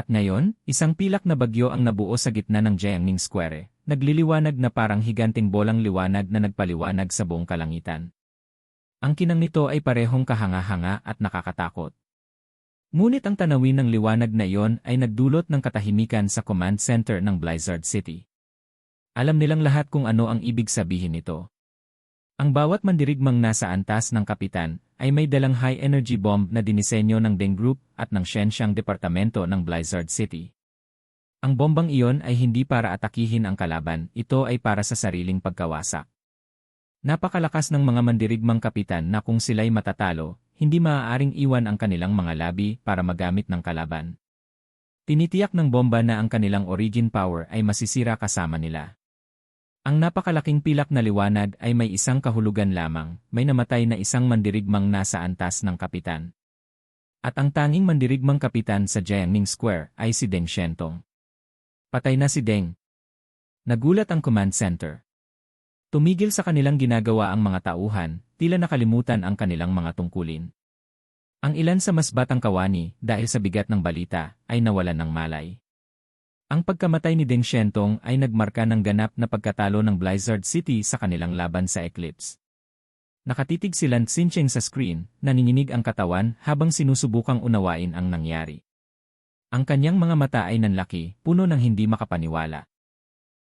At ngayon, isang pilak na bagyo ang nabuo sa gitna ng Jiangning Square, nagliliwanag na parang higanting bolang liwanag na nagpaliwanag sa buong kalangitan. Ang kinang nito ay parehong kahanga-hanga at nakakatakot. Ngunit ang tanawin ng liwanag na iyon ay nagdulot ng katahimikan sa command center ng Blizzard City. Alam nilang lahat kung ano ang ibig sabihin nito. Ang bawat mandirigmang nasa antas ng kapitan ay may dalang high-energy bomb na dinisenyo ng Deng Group at ng Shenxiang Departamento ng Blizzard City. Ang bombang iyon ay hindi para atakihin ang kalaban, ito ay para sa sariling pagkawasak. Napakalakas ng mga mandirigmang kapitan na kung sila'y matatalo, hindi maaaring iwan ang kanilang mga labi para magamit ng kalaban. Tinitiyak ng bomba na ang kanilang origin power ay masisira kasama nila. Ang napakalaking pilak na liwanag ay may isang kahulugan lamang, may namatay na isang mandirigmang nasa antas ng kapitan. At ang tanging mandirigmang kapitan sa Jiangning Square ay si Deng Shentong. Patay na si Deng. Nagulat ang command center. Tumigil sa kanilang ginagawa ang mga tauhan, tila nakalimutan ang kanilang mga tungkulin. Ang ilan sa mas batang kawani, dahil sa bigat ng balita, ay nawalan ng malay. Ang pagkamatay ni Deng Shentong ay nagmarka ng ganap na pagkatalo ng Blizzard City sa kanilang laban sa Eclipse. Nakatitig si Lan Xincheng sa screen, nanininig ang katawan habang sinusubukang unawain ang nangyari. Ang kanyang mga mata ay nanlaki, puno ng hindi makapaniwala.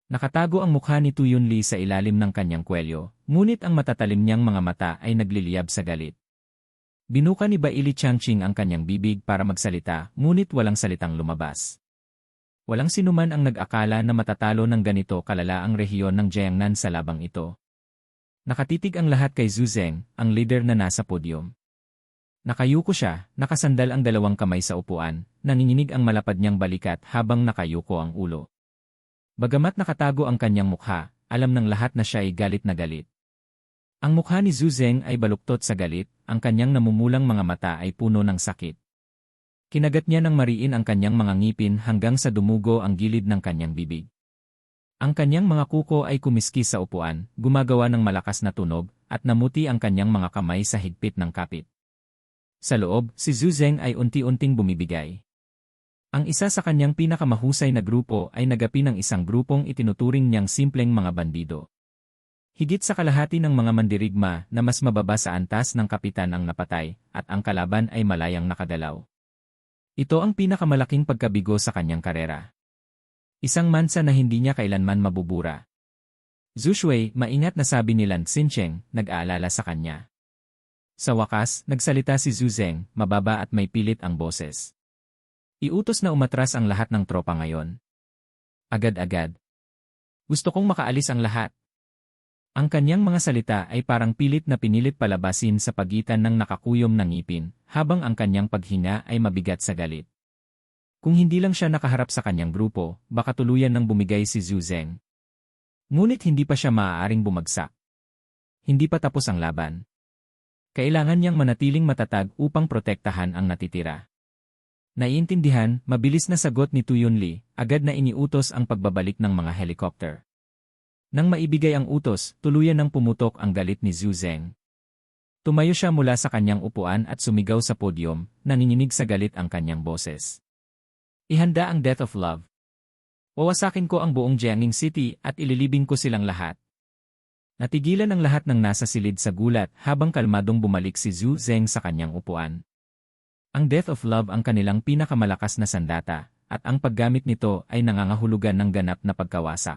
Nakatago ang mukha ni Tu Yunli sa ilalim ng kanyang kwelyo, ngunit ang matatalim niyang mga mata ay nagliliyab sa galit. Binuka ni Baili Changqing ang kanyang bibig para magsalita, ngunit walang salitang lumabas. Walang sinuman ang nag-akala na matatalo ng ganito kalala ang rehiyon ng Jiangnan sa labang ito. Nakatitig ang lahat kay Zhu Zeng, ang leader na nasa podium. Nakayuko siya, nakasandal ang dalawang kamay sa upuan, nanginginig ang malapad niyang balikat habang nakayuko ang ulo. Bagamat nakatago ang kanyang mukha, alam ng lahat na siya ay galit na galit. Ang mukha ni Zhu Zeng ay baluktot sa galit, ang kanyang namumulang mga mata ay puno ng sakit. Kinagat niya ng mariin ang kanyang mga ngipin hanggang sa dumugo ang gilid ng kanyang bibig. Ang kanyang mga kuko ay kumiskis sa upuan, gumagawa ng malakas na tunog, at namuti ang kanyang mga kamay sa higpit ng kapit. Sa loob, si Zhu Zeng ay unti-unting bumibigay. Ang isa sa kanyang pinakamahusay na grupo ay nagapi ng isang grupong itinuturing niyang simpleng mga bandido. Higit sa kalahati ng mga mandirigma na mas mababa sa antas ng kapitan ang napatay, at ang kalaban ay malayang nakadalaw. Ito ang pinakamalaking pagkabigo sa kanyang karera. Isang mansa na hindi niya kailanman mabubura. Zushui, maingat na sabi ni Lan Xincheng, nag-aalala sa kanya. Sa wakas, nagsalita si Zuzeng, mababa at may pilit ang boses. Iutos na umatras ang lahat ng tropa ngayon. Agad-agad. Gusto kong makaalis ang lahat. Ang kanyang mga salita ay parang pilit na pinilit palabasin sa pagitan ng nakakuyom ng ngipin, habang ang kanyang paghinga ay mabigat sa galit. Kung hindi lang siya nakaharap sa kanyang grupo, baka tuluyan nang bumigay si Zhu Zeng. Ngunit hindi pa siya maaaring bumagsak. Hindi pa tapos ang laban. Kailangan niyang manatiling matatag upang protektahan ang natitira. Naiintindihan, mabilis na sagot ni Tu Yunli, agad na iniutos ang pagbabalik ng mga helicopter. Nang maibigay ang utos, tuluyan ng pumutok ang galit ni Zhu Zeng. Tumayo siya mula sa kanyang upuan at sumigaw sa podium, nanginginig sa galit ang kanyang boses. Ihanda ang Death of Love. Wawasakin ko ang buong Jiangning City at ililibing ko silang lahat. Natigilan ang lahat ng nasa silid sa gulat habang kalmadong bumalik si Zhu Zeng sa kanyang upuan. Ang Death of Love ang kanilang pinakamalakas na sandata, at ang paggamit nito ay nangangahulugan ng ganap na pagkawasak.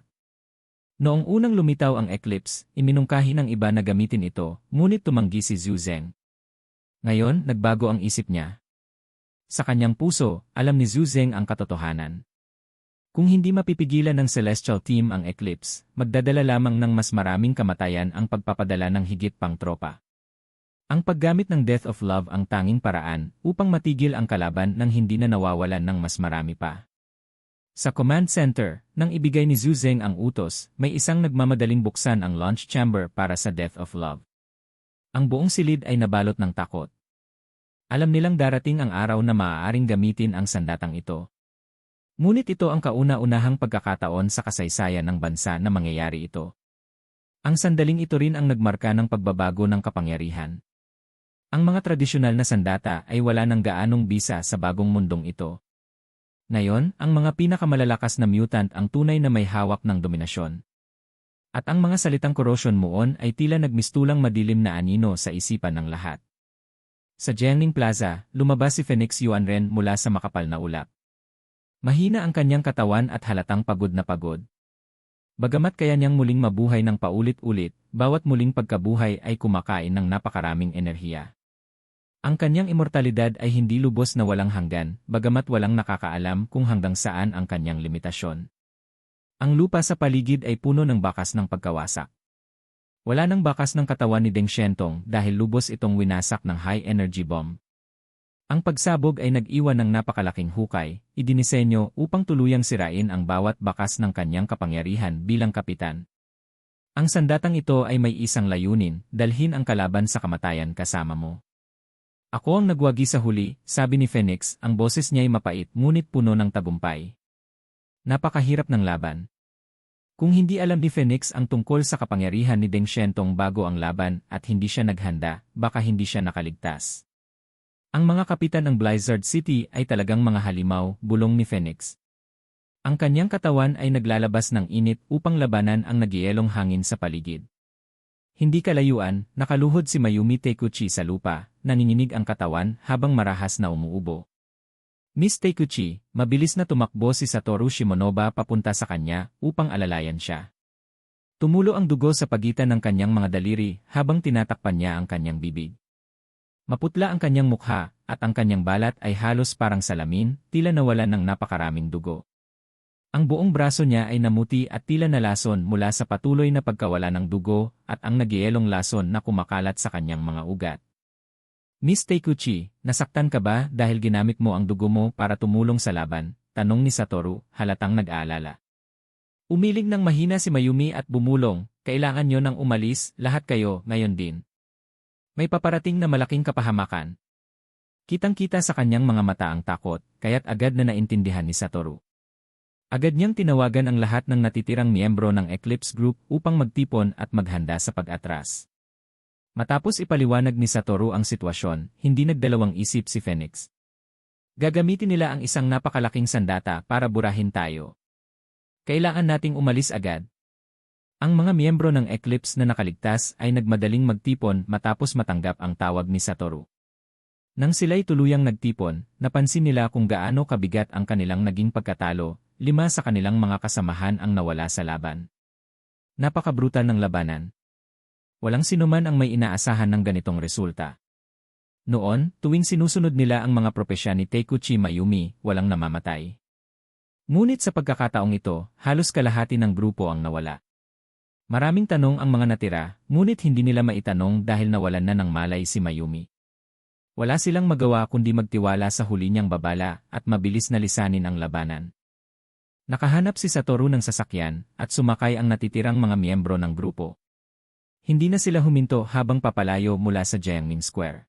Noong unang lumitaw ang eclipse, iminungkahi ng iba na gamitin ito, ngunit tumanggi si Zhu Zeng. Ngayon, nagbago ang isip niya. Sa kanyang puso, alam ni Zhu Zeng ang katotohanan. Kung hindi mapipigilan ng Celestial Team ang eclipse, magdadala lamang ng mas maraming kamatayan ang pagpapadala ng higit pang tropa. Ang paggamit ng Death of Love ang tanging paraan upang matigil ang kalaban nang hindi na nawawalan ng mas marami pa. Sa command center, nang ibigay ni Zhu Zeng ang utos, may isang nagmamadaling buksan ang launch chamber para sa Death of Love. Ang buong silid ay nabalot ng takot. Alam nilang darating ang araw na maaaring gamitin ang sandatang ito. Ngunit ito ang kauna-unahang pagkakataon sa kasaysayan ng bansa na mangyayari ito. Ang sandaling ito rin ang nagmarka ng pagbabago ng kapangyarihan. Ang mga tradisyonal na sandata ay wala ng gaanong bisa sa bagong mundong ito. Ngayon, ang mga pinakamalalakas na mutant ang tunay na may hawak ng dominasyon. At ang mga salitang corrosion muon ay tila nagmistulang madilim na anino sa isipan ng lahat. Sa Jiangning Plaza, lumabas si Phoenix Yuanren mula sa makapal na ulap. Mahina ang kanyang katawan at halatang pagod na pagod. Bagamat kaya niyang muling mabuhay ng paulit-ulit, bawat muling pagkabuhay ay kumakain ng napakaraming enerhiya. Ang kanyang immortalidad ay hindi lubos na walang hanggan, bagamat walang nakakaalam kung hanggang saan ang kanyang limitasyon. Ang lupa sa paligid ay puno ng bakas ng pagkawasak. Wala nang bakas ng katawan ni Deng Xientong dahil lubos itong winasak ng high-energy bomb. Ang pagsabog ay nag-iwan ng napakalaking hukay, idinisenyo upang tuluyang sirain ang bawat bakas ng kanyang kapangyarihan bilang kapitan. Ang sandatang ito ay may isang layunin, dalhin ang kalaban sa kamatayan kasama mo. Ako ang nagwagi sa huli, sabi ni Phoenix, ang boses niya ay mapait ngunit puno ng tagumpay. Napakahirap ng laban. Kung hindi alam ni Phoenix ang tungkol sa kapangyarihan ni Deng Xientong bago ang laban at hindi siya naghanda, baka hindi siya nakaligtas. Ang mga kapitan ng Blizzard City ay talagang mga halimaw, bulong ni Phoenix. Ang kanyang katawan ay naglalabas ng init upang labanan ang nagyelong hangin sa paligid. Hindi kalayuan, nakaluhod si Mayumi Tekuchi sa lupa, naninginig ang katawan habang marahas na umuubo. Miss Taikuchi, mabilis na tumakbo si Satoru Shimonoba papunta sa kanya upang alalayan siya. Tumulo ang dugo sa pagitan ng kanyang mga daliri habang tinatakpan niya ang kanyang bibig. Maputla ang kanyang mukha at ang kanyang balat ay halos parang salamin, tila nawalan ng napakaraming dugo. Ang buong braso niya ay namuti at tila nalason mula sa patuloy na pagkawala ng dugo at ang nagyelong lason na kumakalat sa kanyang mga ugat. Miss Taikuchi, nasaktan ka ba dahil ginamit mo ang dugo mo para tumulong sa laban? Tanong ni Satoru, halatang nag-aalala. Umiling ng mahina si Mayumi at bumulong, kailangan nyo nang umalis, lahat kayo, ngayon din. May paparating na malaking kapahamakan. Kitang-kita sa kanyang mga mata ang takot, kaya't agad na naintindihan ni Satoru. Agad niyang tinawagan ang lahat ng natitirang miyembro ng Eclipse Group upang magtipon at maghanda sa pag-atras. Matapos ipaliwanag ni Satoru ang sitwasyon, hindi nagdalawang isip si Phoenix. Gagamitin nila ang isang napakalaking sandata para burahin tayo. Kailangan nating umalis agad. Ang mga miyembro ng Eclipse na nakaligtas ay nagmadaling magtipon matapos matanggap ang tawag ni Satoru. Nang sila'y tuluyang nagtipon, napansin nila kung gaano kabigat ang kanilang naging pagkatalo, lima sa kanilang mga kasamahan ang nawala sa laban. Napakabrutal ng labanan. Walang sinuman ang may inaasahan ng ganitong resulta. Noon, tuwing sinusunod nila ang mga propesya ni Teikuchi Mayumi, walang namamatay. Ngunit sa pagkakataong ito, halos kalahati ng grupo ang nawala. Maraming tanong ang mga natira, ngunit hindi nila maitanong dahil nawalan na ng malay si Mayumi. Wala silang magawa kundi magtiwala sa huli niyang babala at mabilis na lisanin ang labanan. Nakahanap si Satoru ng sasakyan at sumakay ang natitirang mga miyembro ng grupo. Hindi na sila huminto habang papalayo mula sa Jiangning Square.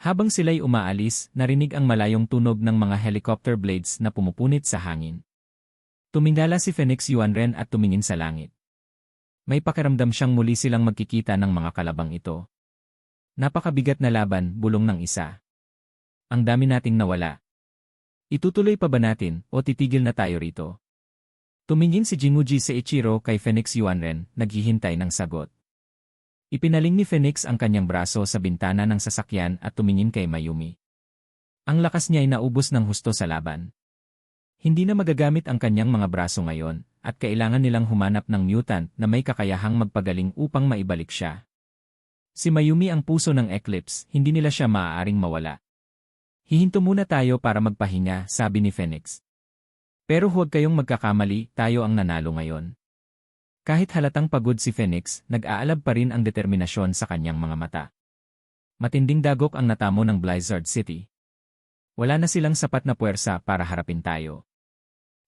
Habang sila'y umaalis, narinig ang malayong tunog ng mga helicopter blades na pumupunit sa hangin. Tumingala si Phoenix Yuanren at tumingin sa langit. May pakiramdam siyang muli silang magkikita ng mga kalabang ito. Napakabigat na laban, bulong ng isa. Ang dami nating nawala. Itutuloy pa ba natin o titigil na tayo rito? Tumingin si Jinguji Seichiro kay Phoenix Yuanren, naghihintay ng sagot. Ipinaling ni Phoenix ang kanyang braso sa bintana ng sasakyan at tumingin kay Mayumi. Ang lakas niya ay naubos ng husto sa laban. Hindi na magagamit ang kanyang mga braso ngayon, at kailangan nilang humanap ng mutant na may kakayahang magpagaling upang maibalik siya. Si Mayumi ang puso ng Eclipse, hindi nila siya maaaring mawala. Hihinto muna tayo para magpahinga, sabi ni Phoenix. Pero huwag kayong magkakamali, tayo ang nanalo ngayon. Kahit halatang pagod si Phoenix, nag-aalab pa rin ang determinasyon sa kanyang mga mata. Matinding dagok ang natamo ng Blizzard City. Wala na silang sapat na puwersa para harapin tayo.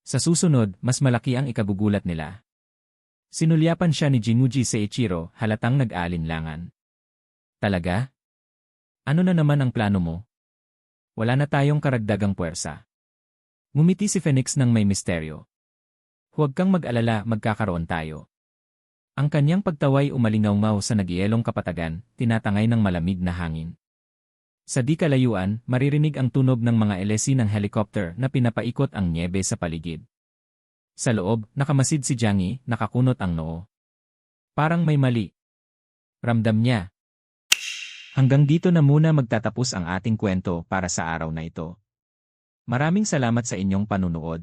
Sa susunod, mas malaki ang ikagugulat nila. Sinulyapan siya ni Jinuji Seichiro, halatang nag-aalinlangan. Talaga? Ano na naman ang plano mo? Wala na tayong karagdagang puwersa. Ngumiti si Phoenix ng may misteryo. Huwag kang mag-alala, magkakaroon tayo. Ang kanyang pagtaway umalingaw sa nagyelong kapatagan, tinatangay ng malamig na hangin. Sa di kalayuan, maririnig ang tunog ng mga elesi ng helicopter na pinapaikot ang niebe sa paligid. Sa loob, nakamasid si Jiangyi, nakakunot ang noo. Parang may mali. Ramdam niya. Hanggang dito na muna magtatapos ang ating kwento para sa araw na ito. Maraming salamat sa inyong panunood.